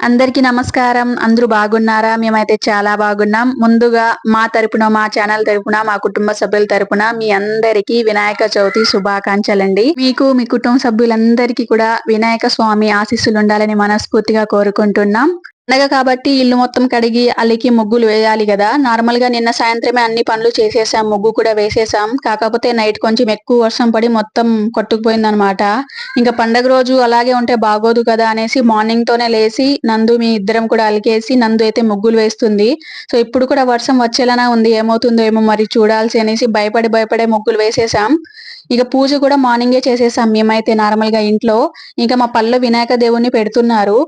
అందరికీ నమస్కారం. అందరూ బాగున్నారా? మేమైతే చాలా బాగున్నాం. ముందుగా మా తరపున మా ఛానల్ తరపున మా కుటుంబ సభ్యుల తరపున మీ అందరికీ వినాయక చవితి శుభాకాంక్షలండి. మీకు మీ కుటుంబ సభ్యులందరికీ కూడా వినాయక స్వామి ఆశీస్సులు ఉండాలని మనస్ఫూర్తిగా కోరుకుంటున్నాం. పండగ కాబట్టి ఇల్లు మొత్తం కడిగి అలికి ముగ్గులు వేయాలి కదా నార్మల్గా నిన్న సాయంత్రమే అన్ని పనులు చేసేసాం. ముగ్గు కూడా వేసేసాం. కాకపోతే నైట్ కొంచెం ఎక్కువ వర్షం పడి మొత్తం కొట్టుకుపోయిందనమాట. ఇంకా పండగ రోజు అలాగే ఉంటే బాగోదు కదా అనేసి మార్నింగ్ తోనే లేచి నందు మీ ఇద్దరం కూడా అలికేసి నందు అయితే ముగ్గులు వేస్తుంది. సో ఇప్పుడు కూడా వర్షం వచ్చేలానే ఉంది? ఏమవుతుందో ఏమో మరి చూడాల్సి అనేసి భయపడి భయపడే ముగ్గులు వేసేసాం. ఇక పూజ కూడా మార్నింగే చేసేసాం మేమైతే నార్మల్గా ఇంట్లో. ఇంకా మా పల్లె వినాయక దేవుణ్ణి పెడుతున్నారు.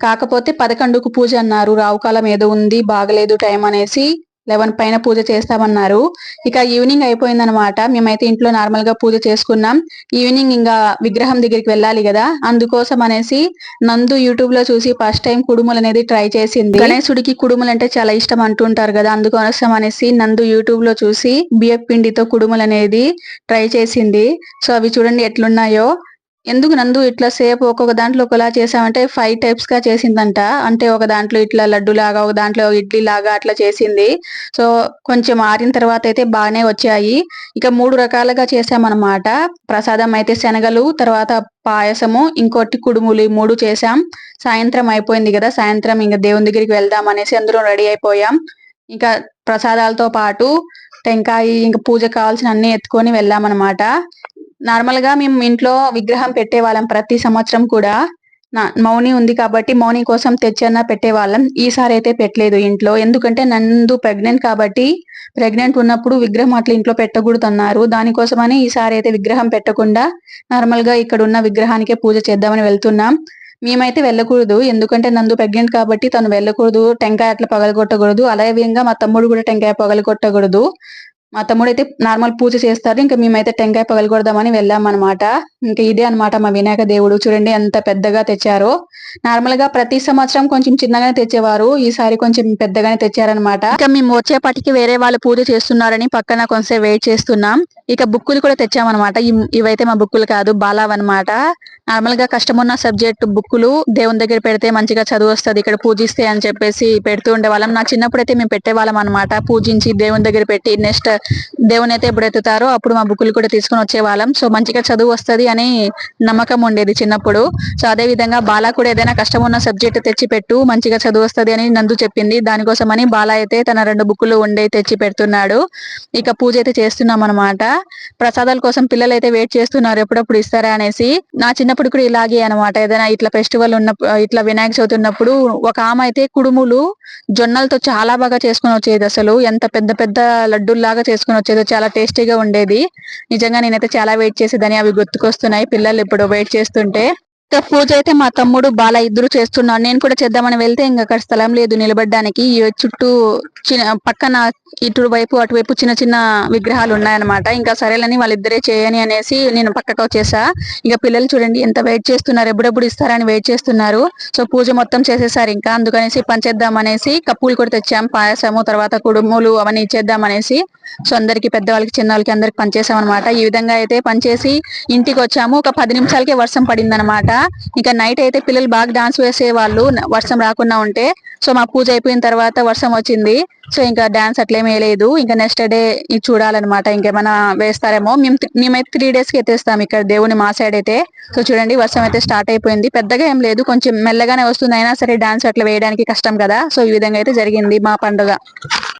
కాకపోతే పదకొండుకు పూజ అన్నారు. రావుకాలం ఏదో ఉంది బాగలేదు టైం అనేసి లెవెన్ పైన పూజ చేస్తామన్నారు. ఇక ఈవినింగ్ అయిపోయిందనమాట మేమైతే ఇంట్లో నార్మల్గా పూజ చేసుకున్నాం. ఈవినింగ్ ఇంకా విగ్రహం దగ్గరికి వెళ్ళాలి కదా. అందుకోసం అనేసి నందు యూట్యూబ్లో చూసి ఫస్ట్ టైం కుడుములు అనేది ట్రై చేసింది. గణేశుడికి కుడుములు అంటే చాలా ఇష్టం అంటుంటారు కదా. అందుకోసం అనేసి నందు యూట్యూబ్లో చూసి బియ్య పిండితో కుడుములు అనేది ట్రై చేసింది. సో అవి చూడండి ఎట్లున్నాయో. ఎందుకు నందు ఇట్లా సేపు ఒక్కొక్క దాంట్లో ఒకలా చేసామంటే ఫైవ్ టైప్స్గా చేసిందంట. అంటే ఒక దాంట్లో ఇట్లా లడ్డు లాగా ఒక దాంట్లో ఇడ్లీ లాగా అట్లా చేసింది. సో కొంచెం ఆరిన తర్వాత అయితే బాగానే వచ్చాయి. ఇక మూడు రకాలుగా చేసామన్నమాట. ప్రసాదం అయితే శనగలు తర్వాత పాయసము ఇంకోటి కుడుములు మూడు చేసాం. సాయంత్రం అయిపోయింది కదా సాయంత్రం ఇంకా దేవుని దగ్గరికి వెళ్దాం అనేసి అందరూ రెడీ అయిపోయాం. ఇంకా ప్రసాదాలతో పాటు టెంకాయ ఇంకా పూజ కావాల్సిన అన్ని ఎత్తుకొని వెళ్ళామన్నమాట. నార్మల్గా మేము ఇంట్లో విగ్రహం పెట్టేవాళ్ళం ప్రతి సంవత్సరం కూడా. మౌని ఉంది కాబట్టి మౌని కోసం తెచ్చన్న పెట్టేవాళ్ళం. ఈసారి అయితే పెట్టలేదు ఇంట్లో. ఎందుకంటే నందు ప్రెగ్నెంట్ కాబట్టి ప్రెగ్నెంట్ ఉన్నప్పుడు విగ్రహం అట్లా ఇంట్లో పెట్టకూడదు అన్నారు దానికోసమని ఈసారి అయితే విగ్రహం పెట్టకుండా నార్మల్గా ఇక్కడ ఉన్న విగ్రహానికే పూజ చేద్దామని వెళ్తున్నాం. మేమైతే వెళ్ళకూడదు. ఎందుకంటే నందు ప్రెగ్నెంట్ కాబట్టి తను వెళ్ళకూడదు. టెంకాయ అట్లా పగలగొట్టకూడదు. అలాగే విధంగా మా తమ్ముడు కూడా టెంకాయ పగలగొట్టకూడదు. మా తమ్ముడు అయితే నార్మల్ పూజ చేస్తారు. ఇంకా మేమైతే టెంకాయ పగలగొడదామని వెళ్ళాం అనమాట ఇంకా ఇదే అనమాట మా వినాయక దేవుడు. చూడండి ఎంత పెద్దగా తెచ్చారో. నార్మల్గా ప్రతి సంవత్సరం కొంచెం చిన్నగానే తెచ్చేవారు. ఈసారి కొంచెం పెద్దగానే తెచ్చారనమాట ఇంకా మేము వచ్చేపాటికి వేరే వాళ్ళు పూజ చేస్తున్నారని పక్కన కొంచెం వెయిట్ చేస్తున్నాం. ఇక బుక్కులు కూడా తెచ్చామన్నమాట. ఇవైతే మా బుక్కులు కాదు బాలావ్ అనమాట నార్మల్గా కష్టమున్న సబ్జెక్ట్ బుక్కులు దేవుని దగ్గర పెడితే మంచిగా చదువు వస్తుంది. ఇక్కడ పూజిస్తే అని చెప్పేసి పెడుతూ ఉండేవాళ్ళం. నా చిన్నప్పుడు అయితే మేము పెట్టేవాళ్ళం అనమాట పూజించి దేవుని దగ్గర పెట్టి నెక్స్ట్ దేవుని అయితే ఎప్పుడు ఎత్తుతారో అప్పుడు మా బుక్కులు కూడా తీసుకుని వచ్చేవాళ్ళం. సో మంచిగా చదువు వస్తుంది అని నమ్మకం ఉండేది చిన్నప్పుడు. సో అదే విధంగా బాలా కూడా ఏదైనా కష్టం ఉన్న సబ్జెక్ట్ తెచ్చి పెట్టు మంచిగా చదువు వస్తుంది అని నందు చెప్పింది. దానికోసమని బాలా అయితే తన రెండు బుక్కులు ఉండే తెచ్చి పెడుతున్నాడు. ఇక పూజ అయితే చేస్తున్నాం అనమాట ప్రసాదాల కోసం పిల్లలు అయితే వెయిట్ చేస్తున్నారు ఎప్పుడప్పుడు ఇస్తారా అనేసి. నా చిన్నప్పుడు కూడా ఇలాగే అనమాట ఏదైనా ఇట్లా ఫెస్టివల్ ఉన్న ఇట్లా వినాయక చవితి ఉన్నప్పుడు ఒక ఆమె అయితే కుడుములు జొన్నలతో చాలా బాగా చేసుకుని వచ్చేది అసలు. ఎంత పెద్ద పెద్ద లడ్డూల్లాగా చేసుకుని వచ్చేది. చాలా టేస్టీగా ఉండేది. నిజంగా నేనైతే చాలా వెయిట్ చేసేదని అవి గుర్తుకొస్తున్నాయి. పిల్లలు ఇప్పుడు వెయిట్ చేస్తుంటే ఇంకా పూజ అయితే మా తమ్ముడు బాల ఇద్దరు చేస్తున్నాను నేను కూడా చేద్దామని వెళ్తే ఇంకా అక్కడ స్థలం లేదు నిలబడడానికి. చుట్టూ పక్కన ఇటు వైపు అటువైపు చిన్న చిన్న విగ్రహాలు ఉన్నాయన్నమాట. ఇంకా సరేలని వాళ్ళిద్దరే చేయని అనేసి నేను పక్కకు వచ్చేసా. ఇంకా పిల్లలు చూడండి ఎంత వెయిట్ చేస్తున్నారు ఎప్పుడెప్పుడు ఇస్తారని వెయిట్ చేస్తున్నారు. సో పూజ మొత్తం చేసేసారు ఇంకా. అందుకనేసి పంచేద్దాం అనేసి కప్పులు కూడా తెచ్చాం. పాయసము తర్వాత కుడుములు అవన్నీ ఇచ్చేద్దాం అనేసి. సో అందరికి పెద్దవాళ్ళకి చిన్న వాళ్ళకి అందరికి పనిచేసాం అనమాట ఈ విధంగా అయితే పనిచేసి ఇంటికి వచ్చాము. ఒక పది నిమిషాలకే వర్షం పడింది అనమాట ఇంకా నైట్ అయితే పిల్లలు బాగా డాన్స్ వేసేవాళ్ళు వర్షం రాకుండా ఉంటే సో మా పూజ అయిపోయిన తర్వాత వర్షం వచ్చింది. సో ఇంకా డాన్స్ అట్లేమీ లేదు ఇంకా నెక్స్ట్ డే చూడాలన్నమాట. ఇంకేమైనా వేస్తారేమో. మేము మేమైతే త్రీ డేస్కి ఎత్తేస్తాం ఇక్కడ దేవుని మా సైడ్ అయితే. సో చూడండి వర్షం అయితే స్టార్ట్ అయిపోయింది. పెద్దగా ఏం లేదు. కొంచెం మెల్లగానే వస్తుంది అయినా సరే డాన్స్ అట్లా వేయడానికి కష్టం కదా. సో ఈ విధంగా అయితే జరిగింది మా పండుగ.